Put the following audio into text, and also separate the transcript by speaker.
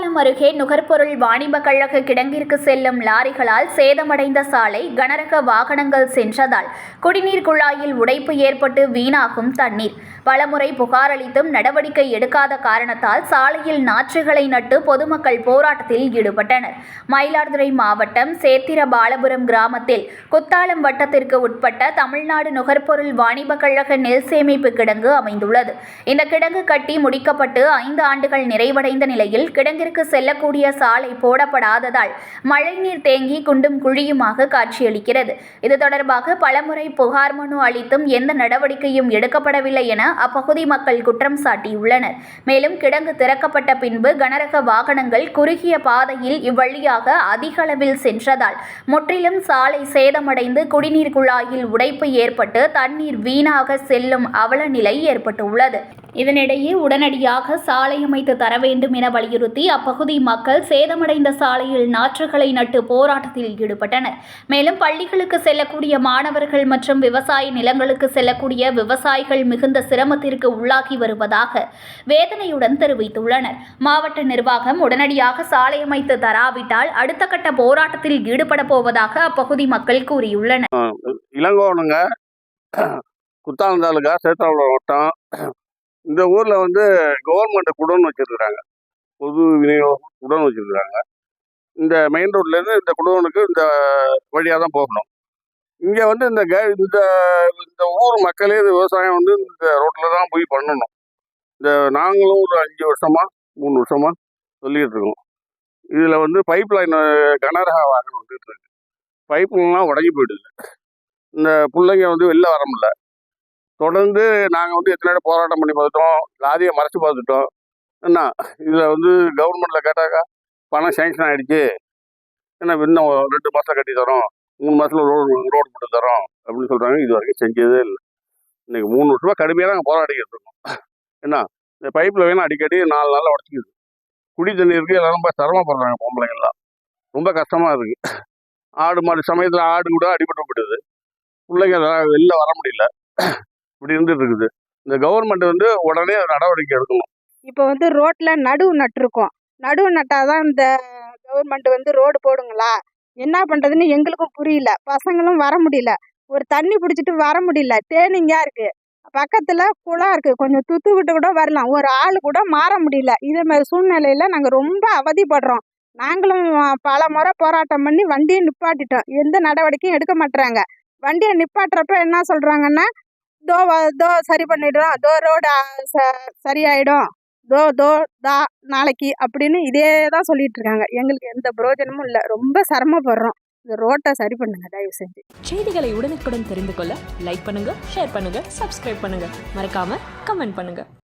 Speaker 1: அருகே நுகர்பொருள் வாணிப கழக கிடங்கிற்கு செல்லும் லாரிகளால் சேதமடைந்த சாலை கனரக வாகனங்கள் சென்றதால் குடிநீர் குழாயில் உடைப்பு ஏற்பட்டு வீணாகும் தண்ணீர். பலமுறை புகார் அளித்தும் நடவடிக்கை எடுக்காத காரணத்தால் சாலையில் நாற்றுகளை நட்டு பொதுமக்கள் போராட்டத்தில் ஈடுபட்டனர். மயிலாடுதுறை மாவட்டம் சேத்திர பாலபுரம் கிராமத்தில் குத்தாலம் வட்டத்திற்கு உட்பட்ட தமிழ்நாடு நுகர்பொருள் வாணிப கழக நெல் சேமிப்பு கிடங்கு அமைந்துள்ளது. இந்த கிடங்கு கட்டி முடிக்கப்பட்டு ஐந்து ஆண்டுகள் நிறைவடைந்த நிலையில் கிடங்கிற்கு செல்லக்கூடிய சாலை போடப்படாததால் மழைநீர் தேங்கி குண்டும் குழியுமாக காட்சியளிக்கிறது. இது தொடர்பாக பலமுறை புகார் மனு அளித்தும் எந்த நடவடிக்கையும் எடுக்கப்படவில்லை என அப்பகுதி மக்கள் குற்றம் சாட்டியுள்ளனர். மேலும் கிடங்கு திறக்கப்பட்ட பின்பு கனரக வாகனங்கள் குறுகிய பாதையில் இவ்வழியாக அதிக அளவில் சென்றதால் முற்றிலும் சாலை சேதமடைந்து குடிநீர் குழாயில் உடைப்பு ஏற்பட்டு தண்ணீர் வீணாக செல்லும் அவல நிலை ஏற்பட்டுள்ளது. இதனிடையே உடனடியாக சாலை அமைத்து தர வேண்டும் என வலியுறுத்தி அப்பகுதி மக்கள் சேதமடைந்த சாலையில் நாற்றுகளை நட்டு போராட்டத்தில் ஈடுபட்டனர். மேலும் பள்ளிகளுக்கு செல்லக்கூடிய மாணவர்கள் மற்றும் விவசாய நிலங்களுக்கு செல்லக்கூடிய விவசாயிகள் மிகுந்த சிரமத்திற்கு உள்ளாகி வருவதாக வேதனையுடன் தெரிவித்துள்ளனர். மாவட்ட நிர்வாகம் உடனடியாக சாலை அமைத்து தராவிட்டால் அடுத்த கட்ட போராட்டத்தில் ஈடுபட போவதாக அப்பகுதி மக்கள் கூறியுள்ளனர்.
Speaker 2: இளங்கோனுங்க குத்தாலம் தாலுகா சேத்தாவளம் வட்டம் இந்த ஊரில் வந்து கவர்மெண்ட் குடோன் வச்சுருக்குறாங்க. பொது விநியோகம் குடோன் வச்சுருக்குறாங்க. இந்த மெயின் ரோட்லேருந்து இந்த குடோனுக்கு இந்த வழியாக தான் போகணும். இங்கே வந்து இந்த க இந்த இந்த ஊர் மக்களே இந்த விவசாயம் வந்து இந்த ரோட்டில் தான் போய் பண்ணணும். இந்த நாங்களும் ஒரு அஞ்சு வருஷமாக மூணு வருஷமாக சொல்லிகிட்டு இருக்கோம். இதில் வந்து பைப் லைன் கனரக வாகனம் வந்துட்டு இருக்கு பைப்லாம் உடஞ்சி போயிடுது. இந்த பிள்ளைங்க வந்து வெளில வர முடியல. தொடர்ந்து நாங்கள் வந்து எத்தனை நேரம் போராட்டம் பண்ணி பார்த்துட்டோம் லாரியை மறைச்சு பார்த்துட்டோம். என்ன இதில் வந்து கவர்மெண்ட்டில் கேட்டாக்கா பணம் சேங்ஷன் ஆகிடுச்சு என்ன இன்னும் ரெண்டு மாதம் கட்டி தரோம். மூணு மாதத்தில் ரோடு ரோடு போட்டு தரோம் அப்படின்னு சொல்கிறாங்க இது வரைக்கும் செஞ்சதே இல்லை. இன்றைக்கி மூணு வருஷமாக கடுமையாக நாங்கள் போராடிக்கிட்டு இருக்கோம். என்ன இந்த பைப்பில் வேணும் அடிக்கடி நாலு நாளில் உடச்சிக்கிது. குடி இருக்குது எல்லாரும் ரொம்ப சிரமப்படுறாங்க பொம்பளைங்கள்லாம். ரொம்ப கஷ்டமாக இருக்குது ஆடு மாடு சமயத்தில் ஆடு கூட அடிபட்டு போயிடுது. பிள்ளைங்க வெளில வர முடியல. இப்படி இருந்துட்டு இருக்குது இந்த கவர்மெண்ட் வந்து உடனே நடவடிக்கை எடுக்கணும்.
Speaker 3: இப்போ வந்து ரோட்ல நடுவு நட்டிருக்கோம். நடுவு நட்டாதான் இந்த கவர்மெண்ட் வந்து ரோடு போடுங்களா? என்ன பண்றதுன்னு எங்களுக்கும் புரியல. பசங்களும் வர முடியல. ஒரு தண்ணி பிடிச்சிட்டு வர முடியல. தேனிங்கா இருக்கு. பக்கத்துல குளம் இருக்கு. கொஞ்சம் துத்து விட்டு கூட வரலாம். ஒரு ஆள் கூட மாற முடியல. இதே மாதிரி சூழ்நிலையில நாங்க ரொம்ப அவதிப்படுறோம். நாங்களும் பல முறை போராட்டம் பண்ணி வண்டியை நிப்பாட்டிட்டோம். எந்த நடவடிக்கையும் எடுக்க மாட்டுறாங்க வண்டியை நிப்பாட்டுறப்ப என்ன சொல்றாங்கன்னா தோ தோ சரி பண்ணிடுறோம் தோ ரோடு சரியாயிடும். தோ தோ தா நாளைக்கு அப்படின்னு இதே தான் சொல்லிட்டு இருக்காங்க எங்களுக்கு எந்த பிரயோஜனமும் இல்லை. ரொம்ப சிரமப்படுறோம். இந்த ரோட்டை சரி பண்ணுங்க தயவு செஞ்சு
Speaker 4: செய்திகளை உடனுக்குடன் தெரிந்து கொள்ள லைக் பண்ணுங்க ஷேர் பண்ணுங்க சப்ஸ்கிரைப் பண்ணுங்க. மறக்காம கமெண்ட் பண்ணுங்க.